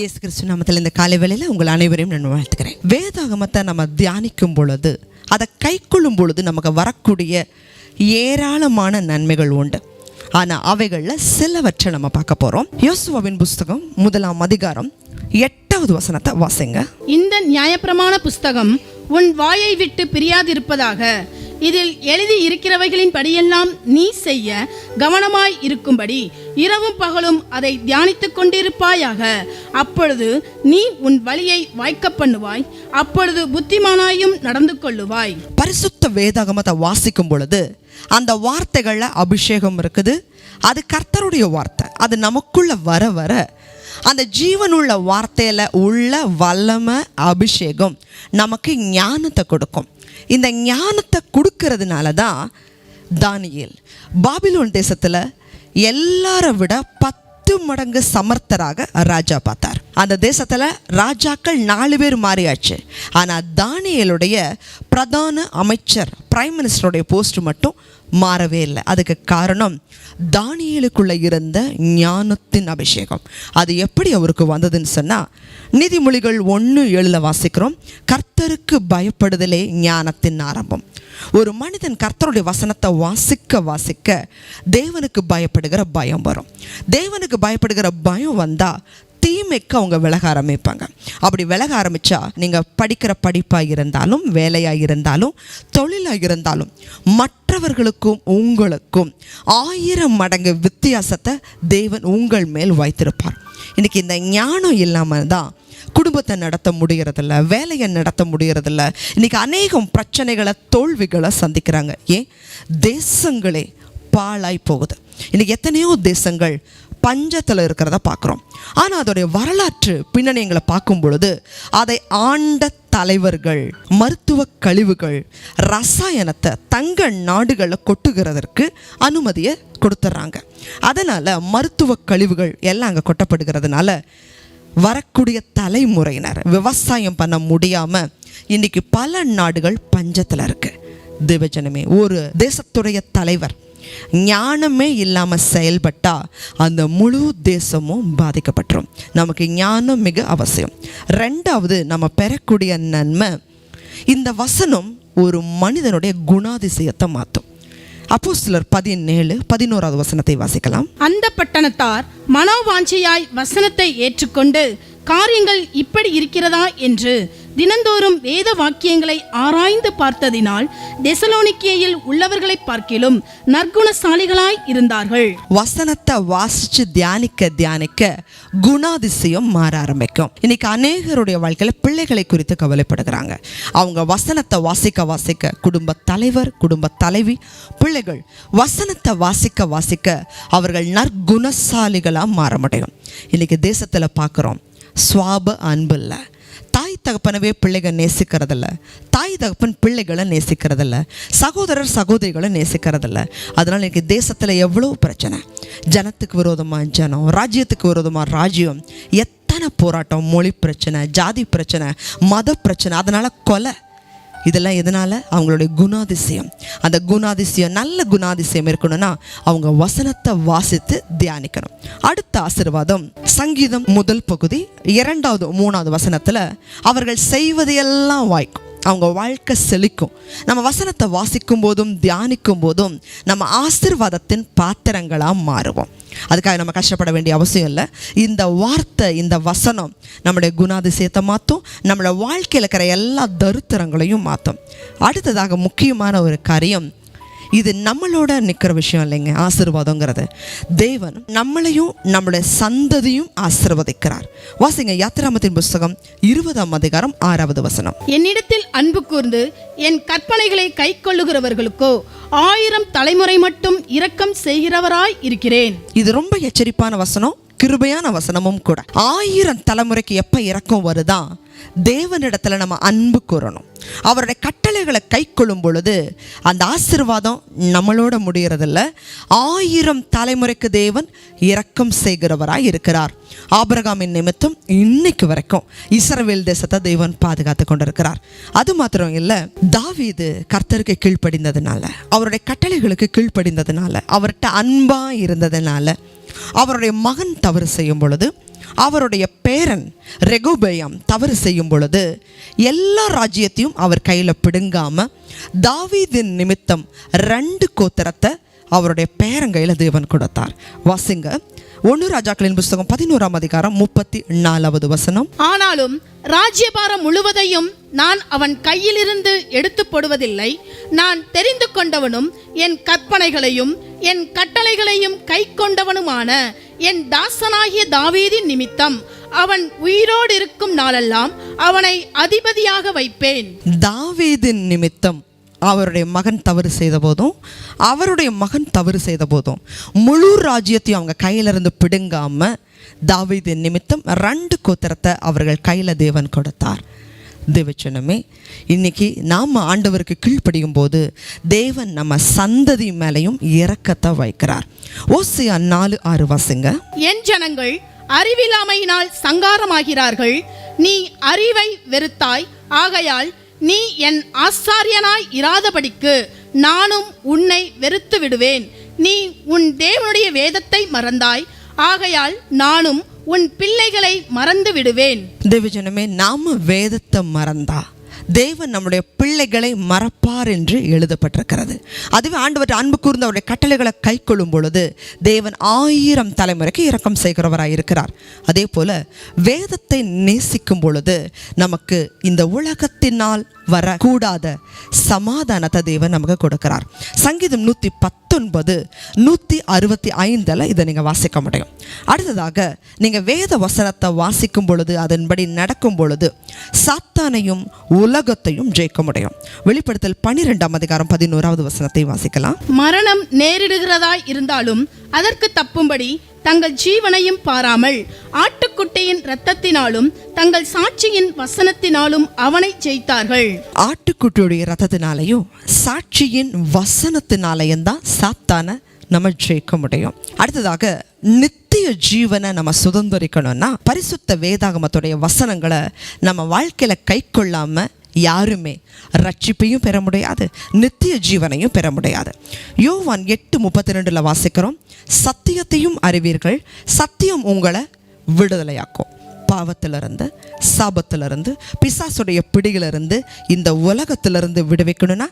இயேசு கிறிஸ்து நாமத்தில் இந்த காலை வேளையில் உங்கள் அனைவரையும் நான் வாழ்த்துக்கிறேன். வேதாகமத்தை நம்ம தியானிக்கும் பொழுது அதை கைக்கொள்ளும் பொழுது நமக்கு வரக்கூடிய ஏராளமான நன்மைகள் உண்டு. ஆனால் அவைகளில் சிலவற்றை நம்ம பார்க்க போகிறோம் யோசுவாவின் புஸ்தகம் முதலாம் அதிகாரம் எட்டாவது வசனத்தை வாசிங்க. இந்த நியாயப்பிரமாண புஸ்தகம் உன் வாயை விட்டு பிரியாதிருப்பதாக இதில் எழுதி இருக்கிறவைகளின் படியெல்லாம் நீ செய்ய கவனமாய் இருக்கும்படி இரவும் பகலும் அதை தியானித்துக் கொண்டிருப்பாயாக. அப்பொழுது நீ உன் வழியை வாய்க்க பண்ணுவாய். அப்பொழுது புத்திமானாயும் நடந்து கொள்ளுவாய். பரிசுத்த வேதாகமத்தை வாசிக்கும் பொழுது அந்த வார்த்தைகளில் அபிஷேகம் இருக்குது. அது கர்த்தருடைய வார்த்தை. அது நமக்குள்ள வர வர அந்த ஜீவனுள்ள வார்த்தையில் உள்ள வல்லமை அபிஷேகம் நமக்கு ஞானத்தை கொடுக்கும். இந்த ஞானத்தை கொடுக்கறதுனால தான் தானியேல். பாபிலோன் தேசத்தில் எல்லாரை விட பத்து மடங்கு சமர்த்தராக ராஜா பார்த்தார். அந்த தேசத்தில் ராஜாக்கள் நாலு பேர் மாறியாச்சு. ஆனால் தானியலுடைய பிரதான அமைச்சர் பிரைம் மினிஸ்டருடைய போஸ்ட் மட்டும் மாறவே இல்லை. அதுக்கு காரணம் தானியலுக்குள்ளே இருந்த ஞானத்தின் அபிஷேகம். அது எப்படி அவருக்கு வந்ததுன்னு சொன்னால் நீதிமொழிகள் ஒன்று ஏழில் வாசிக்கிறோம் கர்த்தருக்கு பயப்படுதலே ஞானத்தின் ஆரம்பம். ஒரு மனிதன் கர்த்தருடைய வசனத்தை வாசிக்க வாசிக்க தேவனுக்கு பயப்படுகிற பயம் வரும். தேவனுக்கு பயப்படுகிற பயம் வந்தால் தீமைக்கு அவங்க விலக ஆரம்பிப்பாங்க. அப்படி விலக ஆரம்பித்தா நீங்கள் படிக்கிற படிப்பாக இருந்தாலும் வேலையாக இருந்தாலும் தொழிலாக இருந்தாலும் மற்றவர்களுக்கும் உங்களுக்கும் ஆயிரம் மடங்கு வித்தியாசத்தை தேவன் உங்கள் மேல் வைத்திருப்பார். இன்னைக்கு இந்த ஞானம் இல்லாமல் தான் குடும்பத்தை நடத்த முடியறதில்ல வேலையை நடத்த முடியறதில்ல. இன்றைக்கி அநேகம் பிரச்சனைகளை தோல்விகளை சந்திக்கிறாங்க. ஏன்? தேசங்களே பாழாய் போகுது. இன்றைக்கி எத்தனையோ தேசங்கள் பஞ்சத்தில் இருக்கிறத பார்க்குறோம். ஆனால் அதோடைய வரலாற்று பின்னணியங்களை பார்க்கும் பொழுது அதை ஆண்ட தலைவர்கள் மருத்துவ கழிவுகள் ரசாயனத்தை தங்க நாடுகளில் கொட்டுகிறதற்கு அனுமதியை கொடுத்துட்றாங்க அதனால் மருத்துவ கழிவுகள் எல்லாம் அங்கே கொட்டப்படுகிறதுனால வரக்கூடிய தலைமுறையினர் விவசாயம் பண்ண முடியாமல் இன்னைக்கு பல நாடுகள் பஞ்சத்தில் இருக்குது தேவஜனமே ஒரு தேசத்துடைய தலைவர் ஞானமே இல்லாமல் செயல்பட்டா அந்த முழு தேசமும் பாதிக்கப்பட்டுரும். நமக்கு ஞானம் மிக அவசியம். ரெண்டாவது நம்ம பெறக்கூடிய நன்மை இந்த வசனம் ஒரு மனிதனுடைய குணாதிசயத்தை மாற்றும் அப்போ சிலர் பதினேழு பதினோராவது வசனத்தை வாசிக்கலாம். அந்த பட்டணத்தார் மனோவாஞ்சையாய் வசனத்தை ஏற்றுக்கொண்டு காரியங்கள் இப்படி இருக்கிறதா? என்று தினந்தோறும் வேத வாக்கியங்களை ஆராய்ந்து பார்த்ததினால் தெசலோனிக்கேயில் உள்ளவர்களை பார்க்கிலும் நற்குணசாலிகளாய் இருந்தார்கள். வசனத்தை வாசிச்சு தியானிக்க தியானிக்க குணாதிசயம் மாற ஆரம்பிக்கும். இன்னைக்கு அநேகருடைய வாழ்க்கையில பிள்ளைகளை குறித்து கவலைப்படுகிறாங்க. அவங்க வசனத்தை வாசிக்க வாசிக்க குடும்ப தலைவர் குடும்ப தலைவி பிள்ளைகள் வசனத்தை வாசிக்க வாசிக்க அவர்கள் நற்குணசாலிகளாக மாற முடியும். இன்னைக்கு தேசத்தில் பார்க்குறோம். சுவாப அன்பு இல்லை. தாய் தகப்பனவே பிள்ளைகள் நேசிக்கிறதில்ல. தாய் தகப்பன் பிள்ளைகளை நேசிக்கிறதில்ல. சகோதரர் சகோதரிகளை நேசிக்கிறதில்ல. அதனால் இன்றைக்கி தேசத்தில் எவ்வளோ பிரச்சனை. ஜனத்துக்கு விரோதமாக ஜனம் ராஜ்யத்துக்கு விரோதமாக ராஜ்யம். எத்தனை போராட்டம் மொழி பிரச்சனை ஜாதி பிரச்சனை மத பிரச்சனை அதனால் கொலை. இதெல்லாம் எதனால்? அவங்களுடைய குணாதிசயம். அந்த குணாதிசயம் நல்ல குணாதிசயம் இருக்கணும்னா அவங்க வசனத்தை வாசித்து தியானிக்கணும். அடுத்த ஆசீர்வாதம் சங்கீதம் முதல் பகுதி இரண்டாவது மூணாவது வசனத்தில் அவர்கள் செய்வதையெல்லாம் வாய்க்கும். அவங்க வாழ்க்கை செழிக்கும். நம்ம வசனத்தை வாசிக்கும் போதும் தியானிக்கும் போதும் நம்ம ஆசீர்வாதத்தின் பாத்திரங்களாக மாறுவோம். அதுக்காக நம்ம கஷ்டப்பட வேண்டிய அவசியம் இல்லை. இந்த வார்த்தை இந்த வசனம் நம்முடைய குணாதிசயத்தை மாற்றும் நம்மளோட வாழ்க்கையில் இருக்கிற எல்லா தருத்திரங்களையும் மாற்றும் அடுத்ததாக முக்கியமான ஒரு காரியம் இது நம்மளோட நிற்கிற விஷயம் இல்லைங்க ஆசீர்வாதங்கிறது. தேவன் நம்மளையும் நம்மளுடைய சந்ததியும் ஆசீர்வதிக்கிறார். வாசிங்க யாத்திராமத்தின் புஸ்தகம் இருபதாம் அதிகாரம் ஆறாவது வசனம். என்னிடத்தில் அன்பு கூர்ந்து என் கற்பனைகளை கைக்கொள்ளுகிறவர்களுக்கோ ஆயிரம் தலைமுறை மட்டும் இரக்கம் செய்கிறவராய் இருக்கிறேன். இது ரொம்ப எச்சரிப்பான வசனம். கிருபையான வசனமும் கூட. ஆயிரம் தலைமுறைக்கு எப்போ இறக்கம் வருதா? தேவனிடத்துல நம்ம அன்பு கூறணும். அவருடைய கட்டளைகளை கை கொள்ளும் பொழுது அந்த ஆசீர்வாதம் நம்மளோட முடியறதில்ல. ஆயிரம் தலைமுறைக்கு தேவன் இரக்கம் செய்கிறவராய் இருக்கிறார். ஆபிரகாமின் நிமித்தம் இன்னைக்கு வரைக்கும் இஸ்ரவேல் தேசத்தை தேவன் பாதுகாத்து கொண்டிருக்கிறார். அது மாத்திரம் இல்லை தாவீது கர்த்தருக்கு கீழ்ப்படிந்ததுனால அவருடைய கட்டளைகளுக்கு கீழ்ப்படிந்ததுனால அவர்கிட்ட அன்பா இருந்ததுனால அவருடைய மகன் தவறு செய்யும் பொழுது அவருடைய பேரன் ரெகுபயாம் தவறு செய்யும் பொழுது எல்லா ராஜ்யத்தையும் அவர் கையில் பிடுங்காம தாவீதின் நிமித்தம் ரெண்டு கோத்திரத்தை அவருடைய பேரங்கையில் தேவன் கொடுத்தார். வாசிங்க. ஒன்று ராஜாக்களின் புஸ்தகம் பதினோராம் அதிகாரம் முப்பத்தி நாலாவது வசனம். ஆனாலும் ராஜ்யபாரம் முழுவதையும் நான் அவன் கையிலிருந்து எடுத்து போடுவதில்லை. நான் தெரிந்து கொண்டவனும் என் கற்பனைகளையும் என் கட்டளைகளையும் கை கொண்டவனுமான என் தாசனாகிய தாவீதின் நிமித்தம் அவன் உயிரோடு இருக்கும் நாளெல்லாம் அவனை அதிபதியாக வைப்பேன். தாவீதின் நிமித்தம் அவருடைய மகன் தவறு செய்த போதும் அவருடைய மகன் தவறு செய்த போதும் முழு ராஜ்யத்தையும் அவங்க கையிலிருந்து பிடுங்காமல் தாவீதின் நிமித்தம் ரெண்டு கோத்திரத்தை அவர்கள் கையில் தேவன் கொடுத்தார். தேவச்சனமே இன்னைக்கு நாம் ஆண்டவருக்கு கீழ்ப்படியும் போது தேவன் நம்ம சந்ததி மேலையும் இறக்கத்தை வைக்கிறார். ஓசியா நாலு ஆறு வாசிங்க. என் ஜனங்கள் அறிவில்லாமையினால் சங்காரமாகிறார்கள். நீ அறிவை வெறுத்தாய். ஆகையால் நீ என் ஆசாரியனாய் இராதபடிக்கு நானும் உன்னை வெறுத்து விடுவேன் நீ உன் தேவனுடைய வேதத்தை மறந்தாய். ஆகையால் நானும் உன் பிள்ளைகளை மறந்து விடுவேன் தேவஜனமே நாம வேதத்தை மறந்தா? தேவன் நம்முடைய பிள்ளைகளை மறப்பார் என்று எழுதப்பட்டிருக்கிறது. அதுவே ஆண்டவர் அன்பு கூர்ந்து அவருடைய கட்டளைகளை கை கொள்ளும் பொழுது தேவன் ஆயிரம் தலைமுறைக்கு இரக்கம் செய்கிறவராய் இருக்கிறார். அதே போல வேதத்தை நேசிக்கும் பொழுது நமக்கு இந்த உலகத்தினால் வரக்கூடாத சமாதானத்தை தேவன் நமக்கு கொடுக்கிறார். சங்கீதம் நூற்றி பத்தொன்பது நூற்றி அறுபத்தி ஐந்தில் இதை நீங்கள் வாசிக்க முடியும். அடுத்ததாக நீங்கள் வேத வசனத்தை வாசிக்கும் பொழுது அதன்படி நடக்கும் பொழுது சாத்தானையும் உலகத்தையும் ஜெயிக்க முடியும். வெளிப்படுத்தல் பன்னிரெண்டாம் அதிகாரம் பதினோராவது வசனத்தை வாசிக்கலாம். மரணம் நேரிடுகிறதா இருந்தாலும் அதற்கு தப்பும்படி தங்கள் ஜீவனையும் பாராமல் ஆட்டுக்குட்டியின் இரத்தத்தினாலும் தங்கள் சாட்சியின் வசனத்தினாலும் அவனை ஜெயித்தார்கள். ஆட்டுக்குட்டியுடைய ரத்தத்தினாலையும் சாட்சியின் வசனத்தினாலையும் தான் சாத்தான நம்ம ஜெயிக்க முடியும். அடுத்ததாக நித்திய ஜீவனை நம்ம சுதந்திரிக்கணும்னா பரிசுத்த வேதாகமத்துடைய வசனங்களை நம்ம வாழ்க்கையில கை கொள்ளாம யாருமே ரட்சிப்பையும் பெற முடியாது நித்திய ஜீவனையும் பெற முடியாது. யோவான் எட்டு முப்பத்தி ரெண்டுல வாசிக்கிறோம் சத்தியத்தையும் அறிவீர்கள் சத்தியம் உங்களை விடுதலையாக்கும். பாவத்திலிருந்து சாபத்திலிருந்து பிசாசுடைய பிடியிலிருந்து இந்த உலகத்திலிருந்து விடுவிக்கணும்னா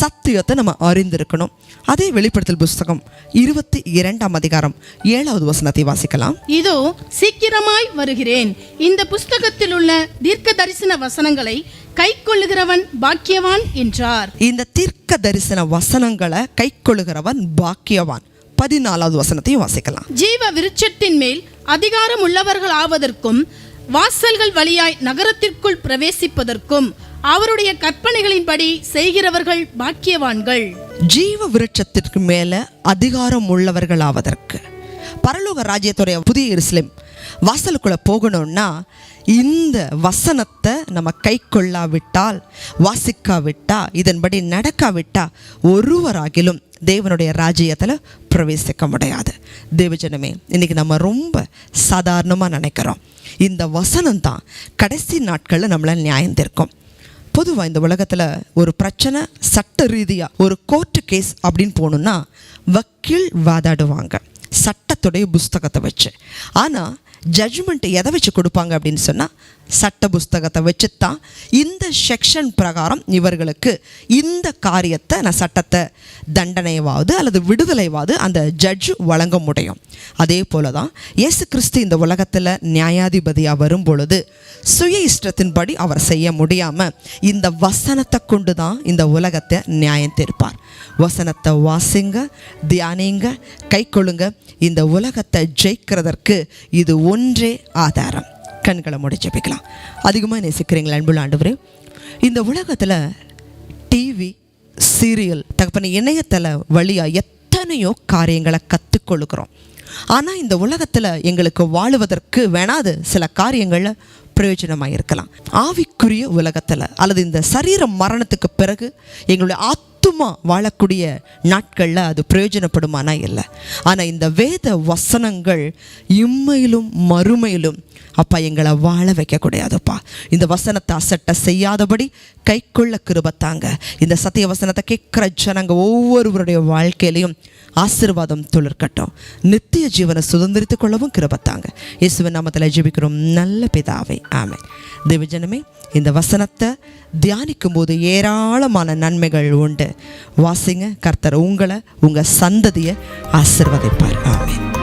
சத்தியத்தை நம்ம அறிந்திருக்கணும். அதே வெளிப்படுத்தல் புஸ்தகம் இருபத்தி இரண்டாம் அதிகாரம் ஏழாவது வசனத்தை வாசிக்கலாம். இதோ சீக்கிரமாய் வருகிறேன். இந்த புஸ்தகத்தில் உள்ள தீர்க்க தரிசன வசனங்களை கைக்கொள்ளுகிறவன் பாக்கியவான் என்றார். இந்த தீர்க்க தரிசன வசனங்களை கைக்கொள்ளுகிறவன் பாக்கியவான். பதினாலாவது வசனத்தையும் வாசிக்கலாம். ஜீவ விருட்சத்தின் மேல் அதிகாரம் உள்ளவர்கள் ஆவதற்கும் வாசல்கள் வழியாய் நகரத்திற்குள் பிரவேசிப்பதற்கும் அவருடைய கற்பனைகளின்படி செய்கிறவர்கள் பாக்கியவான்கள். ஜீவ விருட்சத்திற்கு மேல அதிகாரம் உள்ளவர்களாவதற்கு. பரலோக ராஜ்யத்துடைய புதிய எருசலேம் வாசலுக்குள்ள போகணும்னா இந்த வசனத்தை நம்ம கை கொள்ளாவிட்டால் வாசிக்காவிட்டா இதன்படி நடக்காவிட்டா ஒருவராகிலும் தேவனுடைய ராஜ்யத்தில் பிரவேசிக்க முடியாது. தேவஜனமே இன்னைக்கு நம்ம ரொம்ப சாதாரணமாக நினைக்கிறோம். இந்த வசனம் தான் கடைசி நாட்களில் நம்மளை நியாயம் தீர்க்கும். பொதுவாக இந்த உலகத்தில் ஒரு பிரச்சனை சட்ட ரீதியாக ஒரு கோர்ட்டு கேஸ் அப்படின்னு போகணுன்னா வக்கீல் வாதாடுவாங்க. சட்டத்துடைய புஸ்தகத்தை வச்சு. ஆனால் ஜட்ஜ்மெண்ட் எதை வச்சு கொடுப்பாங்க அப்படின்னு சொன்னால் சட்ட புஸ்தகத்தை வச்சு தான் இந்த செக்ஷன் பிரகாரம் இவர்களுக்கு இந்த காரியத்தை நான் சட்டத்தை தண்டனைவாவது அல்லது விடுதலைவாவது அந்த ஜட்ஜ் வழங்க முடியும். அதே போல தான் இயேசு கிறிஸ்து இந்த உலகத்தில் நியாயாதிபதியாக வரும் பொழுது சுய இஷ்டத்தின்படி அவர் செய்ய முடியாமல் இந்த வசனத்தை கொண்டு தான் இந்த உலகத்தை நியாயம் தீர்ப்பார். வசனத்தை வாசிங்க தியானிங்க கை கொள்ளுங்க. இந்த உலகத்தை ஜெயிக்கிறதற்கு இது ஒன்றே ஆதாரம். கண்களை முடிச்சு வைக்கலாம் அதிகமாக நேசிக்கிறீங்களா அன்புள்ள ஆண்டவரே? இந்த உலகத்தில் டிவி சீரியல் தகப்பன இணையதள வழியாக எத்தனையோ காரியங்களை கற்றுக்கொள்கிறோம் ஆனால் இந்த உலகத்தில் எங்களுக்கு வாழுவதற்கு வேணாது சில காரியங்களில் பிரயோஜனமாக இருக்கலாம். ஆவிக்குரிய உலகத்தில் அல்லது இந்த சரீர மரணத்துக்கு பிறகு எங்களுடைய ஆத் சுத்தமாக வாழக்கூடிய நாட்களில் அது பிரயோஜனப்படுமானா இல்லை. ஆனால் இந்த வேத வசனங்கள் இம்மையிலும் மறுமையிலும் அப்பா எங்களை வாழ வைக்கக்கூடாதுப்பா. இந்த வசனத்தை அசட்டை செய்யாதபடி கைக்குள்ள கிருபத்தாங்க இந்த சத்திய வசனத்தை கேட்குற ஜனங்க ஒவ்வொருவருடைய வாழ்க்கையிலையும் ஆசீர்வாதம் துளிர்க்கட்டும். நித்திய ஜீவனை சுதந்திரித்துக் கொள்ளவும் கிருபத்தாங்க இயேசுவின் நாமத்தில் ஜீவிக்கிறோம் நல்ல பிதாவை. ஆமை தேவஜனமே இந்த வசனத்தை தியானிக்கும் போது ஏராளமான நன்மைகள் உண்டு. வாசிங்க. கர்த்தர் உங்களை உங்கள் சந்ததியை ஆசிர்வதிப்பார். ஆமீன்.